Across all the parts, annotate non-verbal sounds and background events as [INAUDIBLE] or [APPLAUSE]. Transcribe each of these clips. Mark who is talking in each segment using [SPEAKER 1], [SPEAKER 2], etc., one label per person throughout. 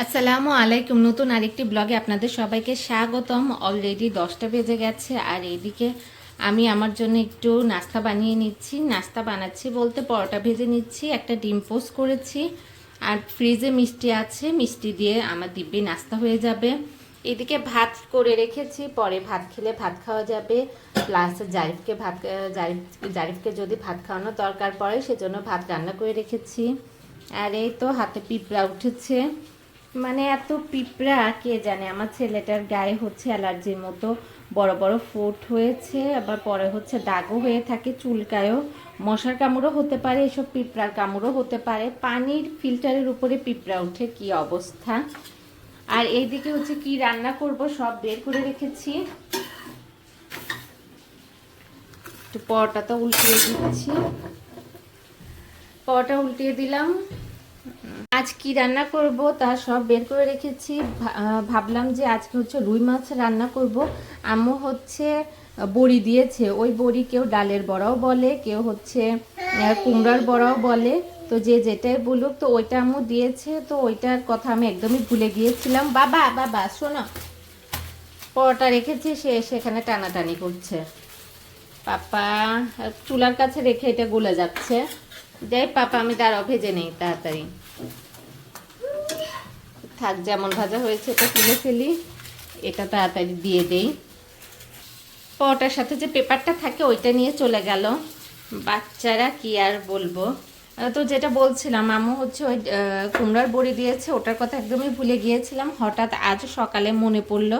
[SPEAKER 1] আসসালামু আলাইকুম। নতুন আরেকটি ব্লগে আপনাদের সবাইকে স্বাগতম। অলরেডি দশটা বেজে গেছে, আর এদিকে আমি আমার জন্য একটু নাস্তা বানিয়ে নিচ্ছি। নাস্তা বানাচ্ছি বলতে পরোটা ভেজে নিচ্ছি, একটা ডিম পোস্ট করেছি, আর ফ্রিজে মিষ্টি আছে। মিষ্টি দিয়ে আমার দিব্যি নাস্তা হয়ে যাবে। এদিকে ভাত করে রেখেছি, পরে ভাত খেলে ভাত খাওয়া যাবে। প্লাস জারিফকে ভাত জারিফ, জারিফকে যদি ভাত খাওয়ানোর দরকার পড়ে, সেজন্য ভাত রান্না করে রেখেছি। আর এই তো হাতে পিঁপড়া উঠেছে। মানে এত পিঁপড়া, কে জানে? আমার ছেলেটার গায়ে হচ্ছে অ্যালার্জির মতো। বড় বড় ফোট হয়েছে, আবার পরে হচ্ছে দাগও হয়ে থাকে চুলকায়ও মশার কামড়ও হতে পারে, এসব পিঁপড়ার কামড়ও হতে পারে। পানির ফিল্টারের উপরে পিঁপড়া উঠে কি অবস্থা? আর এইদিকে হচ্ছে কি রান্না করব, সব বের করে রেখেছি। একটু পরোটা তো উল্টিয়ে দিচ্ছি। পরোটা উল্টিয়ে দিলাম। আজ কি রান্না করব তা সব বের করে রেখেছি। ভাবলাম যে আজকে হচ্ছে রুই মাছ রান্না করব। আম্মু হচ্ছে বড়ি দিয়েছে। ওই বড়ি কেউ ডালের বড়াও বলে, কেউ হচ্ছে কুমড়ার বড়াও বলে। তো যে যেটাই বলুক, তো ওইটা আম্মু দিয়েছে। তো ওইটার কথা আমি একদমই ভুলে গিয়েছিলাম। বাবা বাবা, শোনো। পরোটা রেখেছি, সে সেখানে টানাটানি করছে। পাপা, চুলার কাছে রেখে এটা গলে যাচ্ছে। যাই পাপা, আমি দাঁড়াও ভেজে নেই, তাড়াতাড়ি। থাক, যেমন ভাজা হয়েছে, এটা তুলে ফেলি। এটা তাড়াতাড়ি দিয়ে দেই। পরোটার সাথে যে পেপারটা থাকে, ওইটা নিয়ে চলে গেল। বাচ্চারা কি আর বলব? তো যেটা বলছিলাম আমু হচ্ছে ওই কুমড়ার বড়ি দিয়েছে, ওটার কথা একদমই ভুলে গিয়েছিলাম। হঠাৎ আজ সকালে মনে পড়ল,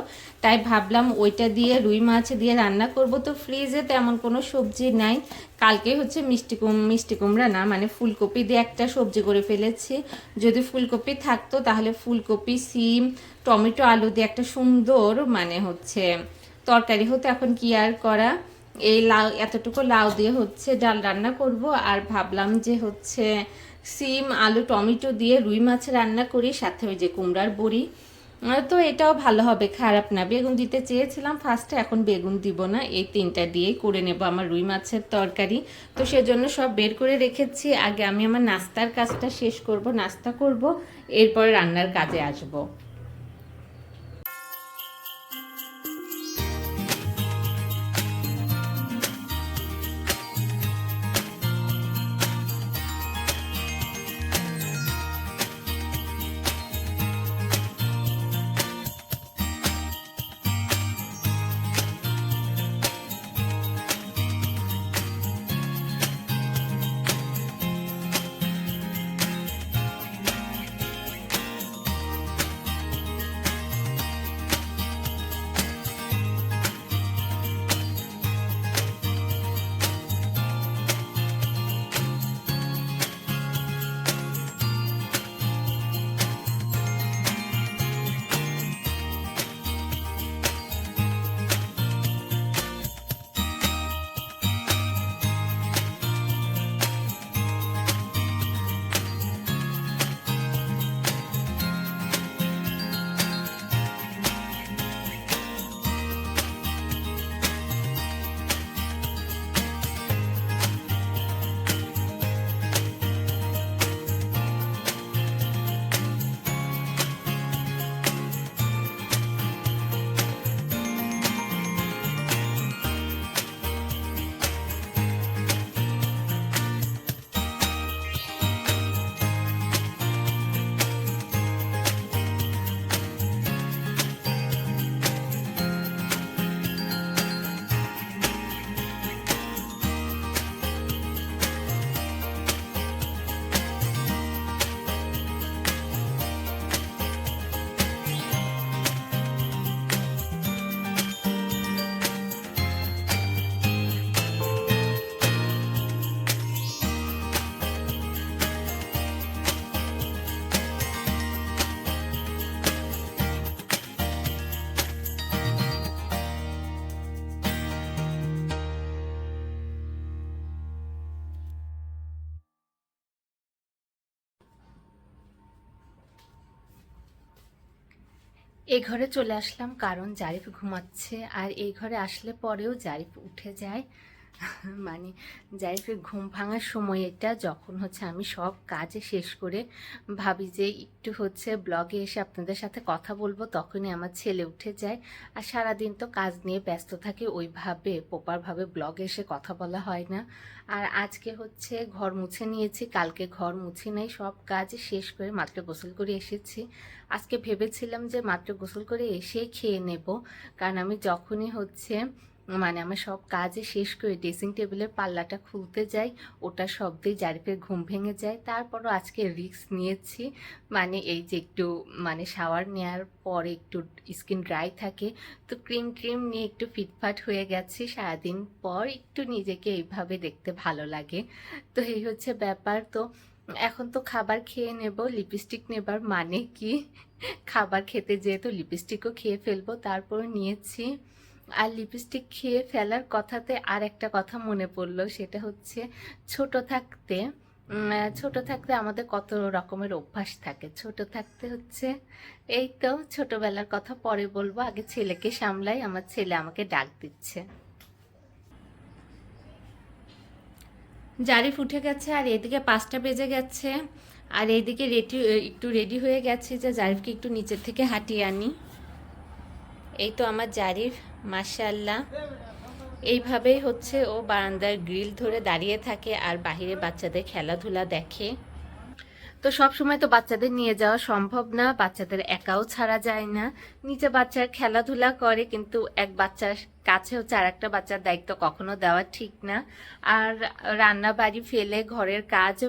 [SPEAKER 1] তাই ভাবলাম ওইটা দিয়ে রুই মাছ দিয়ে রান্না করব। তো ফ্রিজে তেমন কোনো সবজি নাই। কালকে হচ্ছে মিষ্টি কুম, মিষ্টি কুমড়া না মানে ফুলকপি দিয়ে একটা সবজি করে ফেলেছি। যদি ফুলকপি থাকতো, তাহলে ফুলকপি, সিম, টমেটো, আলু দিয়ে একটা সুন্দর মানে হচ্ছে তরকারি হতো। এখন কি আর করা? এই লাউ, এতটুকু লাউ দিয়ে হচ্ছে ডাল রান্না করব, আর ভাবলাম যে হচ্ছে সিম, আলু, টমেটো দিয়ে রুই মাছ রান্না করি, সাথে ওই যে কুমড়ার বড়ি। তো এটাও ভালো হবে, খারাপ না। বেগুন দিতে চেয়েছিলাম ফার্স্টে, এখন বেগুন দিব না, এই তিনটা দিয়েই করে নেব আমার রুই মাছের তরকারি। তো সেজন্য সব বের করে রেখেছি, আগে আমি আমার নাস্তার কাজটা শেষ করব, নাস্তা করব, এরপর রান্নার কাজে আসব। এই ঘরে চলে আসলাম, কারণ জারিফ ঘুমাচ্ছে। আর এই ঘরে আসলে পরেও জারিফ উঠে যায়। [LAUGHS] মানে জারিফের ঘুম ভাঙার সময় এটা যখন হচ্ছে আমি সব কাজে শেষ করে ভাবি যে একটু হচ্ছে ব্লগে এসে আপনাদের সাথে কথা বলব, তখনই আমার ছেলে উঠে যায়। আর সারাদিন তো কাজ নিয়ে ব্যস্ত থাকে, ওইভাবে, প্রপারভাবে ব্লগে এসে কথা বলা হয় না। আর আজকে হচ্ছে ঘর মুছে নিয়েছি, কালকে ঘর মুছে নেই, সব কাজ শেষ করে মাত্র গোসল করে এসেছি। আজকে ভেবেছিলাম যে মাত্র গোসল করে এসেই খেয়ে নেব, কারণ আমি যখনই হচ্ছে মানে আমার সব কাজে শেষ করে ড্রেসিং টেবিলের পাল্লাটা খুলতে যাই, ওটা শব্দেই জারিফের ঘুম ভেঙে যায়। তারপরও আজকে রিস্ক নিয়েছি মানে এই যে একটু মানে শাওয়ার নেওয়ার পরে একটু স্কিন ড্রাই থাকে, তো ক্রিম ক্রিম নিয়ে একটু ফিটফাট হয়ে গেছি। সারাদিন পর একটু নিজেকে এইভাবে দেখতে ভালো লাগে। তো এই হচ্ছে ব্যাপার। তো এখন তো খাবার খেয়ে নেব লিপস্টিক নেবার মানে কি? খাবার খেতে যেহেতু লিপস্টিকও খেয়ে ফেলব তারপর নিয়েছি। আর লিপস্টিক খেয়ে ফেলার কথাতে আর একটা কথা মনে পড়ল, সেটা হচ্ছে ছোট থাকতে ছোট থাকতে আমাদের কত রকমের অভ্যাস থাকে। ছোট থাকতে হচ্ছে, এই তো ছোটবেলার কথা পরে বলব, আগে ছেলেকে সামলাই, আমার ছেলে আমাকে ডাক দিচ্ছে। জারিফ উঠে গেছে, আর এদিকে পাঁচটা বেজে গেছে, আর এইদিকে রেডি, একটু রেডি হয়ে গেছে যে, জারিফকে একটু নিচের থেকে হাঁটিয়ে আনি। এই তো আমার জারিফ মাশাল্লাহ এইভাবেই হচ্ছে ও বারান্দার গ্রিল ধরে দাঁড়িয়ে থাকে আর বাহিরে বাচ্চাদের খেলাধুলা দেখে। তো সব সময় তো বাচ্চাদের নিয়ে যাওয়া সম্ভব না, বাচ্চাদের একাও ছাড়া যায় না। নিচে বাচ্চার খেলাধুলা করে, কিন্তু এক বাচ্চার কাছে হচ্ছে আর একটা বাচ্চার দায়িত্ব কখনো দেওয়া ঠিক না। আর রান্না বাড়ি ফেলে, ঘরের কাজ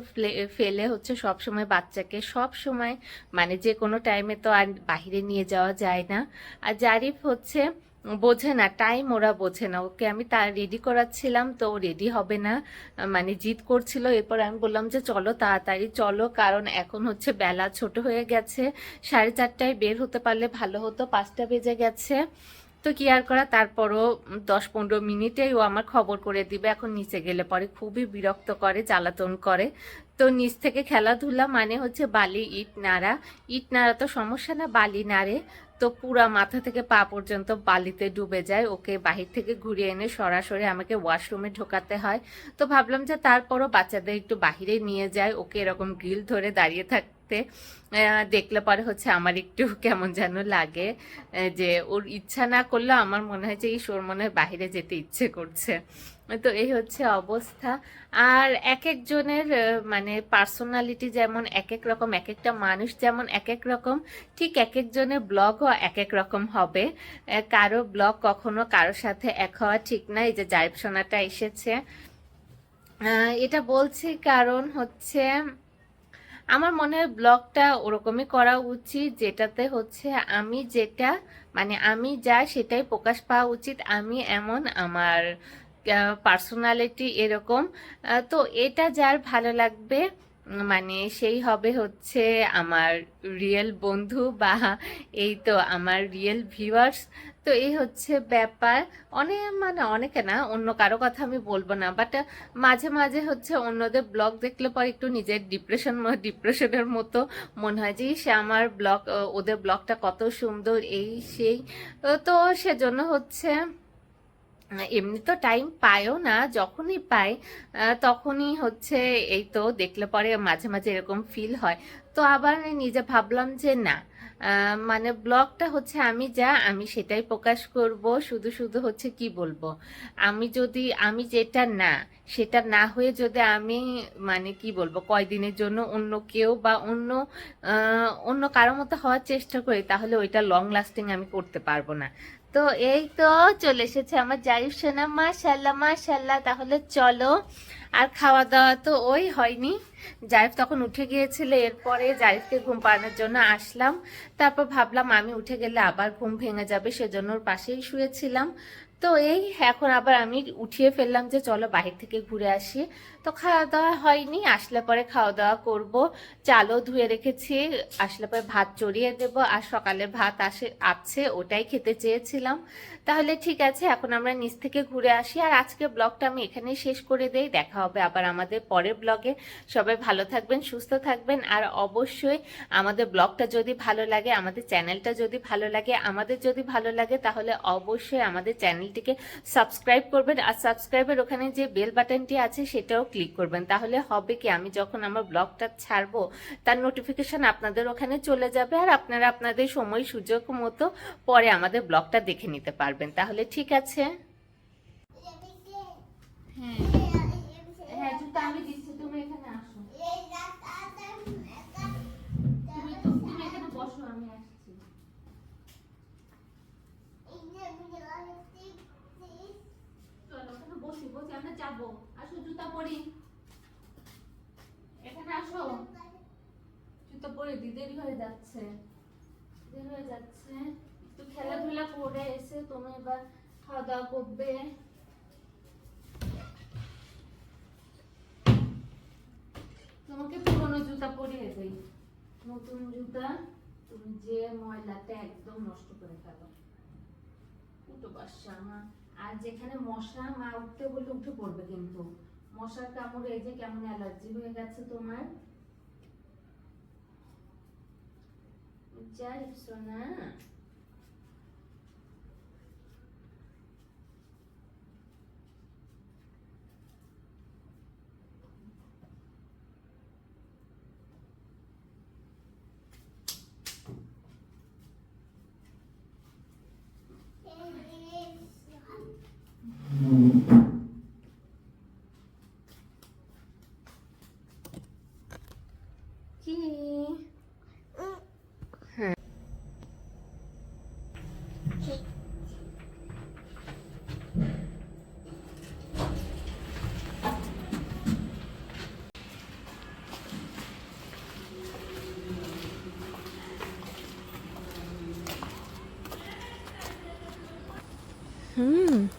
[SPEAKER 1] ফেলে- হচ্ছে সব সময় বাচ্চাকে সব সময় মানে যে কোনো টাইমে তো আর বাইরে নিয়ে যাওয়া যায় না। আর জারিফ হচ্ছে বোঝে না টাইম ওরা বোঝে না। ওকে আমি তা রেডি করাচ্ছিলাম তো রেডি হবে না। মানে জিদ করছিল, এরপর আমি বললাম যে চলো তাড়াতাড়ি, চলো কারণ এখন হচ্ছে বেলা ছোট হয়ে গেছে। সাড়ে চারটায় বের হতে পারলে ভালো হতো, পাঁচটা বেজে গেছে। তো কি আর করা? তারপরও দশ পনেরো মিনিটেই ও আমার খবর করে দিবে। এখন নিচে গেলে পরে খুবই বিরক্ত করে, জ্বালাতন করে। তো নিচ থেকে খেলাধুলা মানে হচ্ছে বালি, ইট নাড়া। ইট নাড়া তো সমস্যা না, বালি নাড়ে। তো পুরা মাথা থেকে পা পর্যন্ত বালিতে ডুবে যায়। ওকে বাহির থেকে ঘুরিয়ে এনে সরাসরি আমাকে ওয়াশরুমে ঢোকাতে হয়। তো ভাবলাম যে তারপরও বাচ্চাদের একটু বাহিরে নিয়ে যায়। ওকে এরকম গ্রিল ধরে দাঁড়িয়ে থাকতে আহ, দেখলে পরে হচ্ছে আমার একটু [LAUGHS] কেমন যেন লাগে যে ওর ইচ্ছা না করলেও আমার মনে হয় যে এই ওর মনে হয় বাহিরে যেতে ইচ্ছে করছে। তো এই হচ্ছে অবস্থা। আর এক একজনের মানে পার্সোনালিটি যেমন এক এক রকম এক একটা মানুষ যেমন এক এক রকম ঠিক এক একজনের ব্লগও এক এক রকম হবে। কারও ব্লগ কখনো কারোর সাথে এক হওয়া ঠিক না এই যে জাইব সোনাটা এসেছে। এটা বলছি কারণ হচ্ছে আমার মনে হয় ব্লগটা ওরকমই করা উচিত, যেটাতে হচ্ছে আমি যেটা মানে আমি যা সেটাই প্রকাশ পাওয়া উচিত, আমি এমন আমার পার্সোনালিটি এরকম। তো এটা যার ভালো লাগবে মানে সেই হবে হচ্ছে আমার রিয়েল বন্ধু বা এই তো আমার রিয়েল ভিউয়ার্স তো এই হচ্ছে ব্যাপার। অনেক মানে অনেকে না, অন্য কারও কথা আমি বলব না বাট মাঝে মাঝে হচ্ছে অন্যদের ব্লগ দেখলে পরে একটু নিজের ডিপ্রেশন ডিপ্রেশনের মতো মনে হয় যে সে আমার ব্লগ ওদের ব্লগটা কত সুন্দর, এই, সেই। তো সেজন্য হচ্ছে এমনি তো টাইম পায়ও না, যখনই পাই তখনই হচ্ছে এই তো দেখলে পরে মাঝে মাঝে এরকম ফিল হয়। তো আবার নিজে ভাবলাম যে না মানে ব্লগটা হচ্ছে আমি যা, আমি সেটাই প্রকাশ করব, শুধু শুধু হচ্ছে কি বলব? আমি যদি, আমি যেটা না, সেটা না হয়ে যদি আমি মানে কি বলব, কয়দিনের জন্য অন্য কেউ বা অন্য অন্য কারোর মতো হওয়ার চেষ্টা করি, তাহলে ওইটা লং লাস্টিং আমি করতে পারব না। তো এই তো চলে এসেছে আমার জারিফ সোনা। মাশাল্লাহ মাশাল্লাহ তাহলে চলো। আর খাওয়া দাওয়া তো ওই হয়নি। জারিফ তখন উঠে গিয়েছিল, এরপরে জারিফকে ঘুম পাড়ানোর জন্য আসলাম। তারপর ভাবলাম আমি উঠে গেলে আবার ঘুম ভেঙে যাবে, সেজন্য ওর পাশেই শুয়েছিলাম। তো এই এখন আবার আমি উঠিয়ে ফেললাম যে চলো বাহির থেকে ঘুরে আসি। তো খাওয়া দাওয়া হয়নি, আসলে পরে খাওয়া দাওয়া করব। চালও ধুয়ে রেখেছি, আসলে পরে ভাত চড়িয়ে দেব। আর সকালে ভাত আসে, আছে, ওটাই খেতে চেয়েছিলাম। তাহলে ঠিক আছে, এখন আমরা নিচ থেকে ঘুরে আসি। আর আজকে ব্লগটা আমি এখানেই শেষ করে দেই। দেখা হবে আবার আমাদের পরের ব্লগে। সবাই ভালো থাকবেন, সুস্থ থাকবেন। আর অবশ্যই আমাদের ব্লগটা যদি ভালো লাগে, আমাদের চ্যানেলটা যদি ভালো লাগে, আমাদের যদি ভালো লাগে, তাহলে অবশ্যই আমাদের চ্যানেলটিকে সাবস্ক্রাইব করবেন আর সাবস্ক্রাইবের ওখানে যে বেল বাটনটি আছে সেটাও ক্লিক করবেন। তাহলে হবে কি আমি যখন আমার ব্লগটা ছাড়বো তার নোটিফিকেশন আপনাদের ওখানে চলে যাবে আর আপনারা আপনাদের সময় সুযোগ মতো পরে আমাদের ব্লগটা দেখে নিতে পারবেন। তাহলে ঠিক আছে? হ্যাঁ হ্যাঁ জুতা আমি দিচ্ছি তুমি এখানে আসো। যাচ্ছে। হয়ে যাচ্ছে। খেলাধুলা করে এসে এবার খাওয়া দাওয়া করবে। তোমাকে পুরোনো জুতা পরিয়ে দেই। নতুন জুতা, তুমি যে ময়লাটা একদম নষ্ট করে ফেলো। উঠো বাসা মা। আর যেখানে মশা, মা উঠতে বলে উঠে পড়বে কিন্তু। মশার কামড়ে এই যে কেমন অ্যালার্জি হয়ে গেছে তোমার। যাই সোনা কি Mm.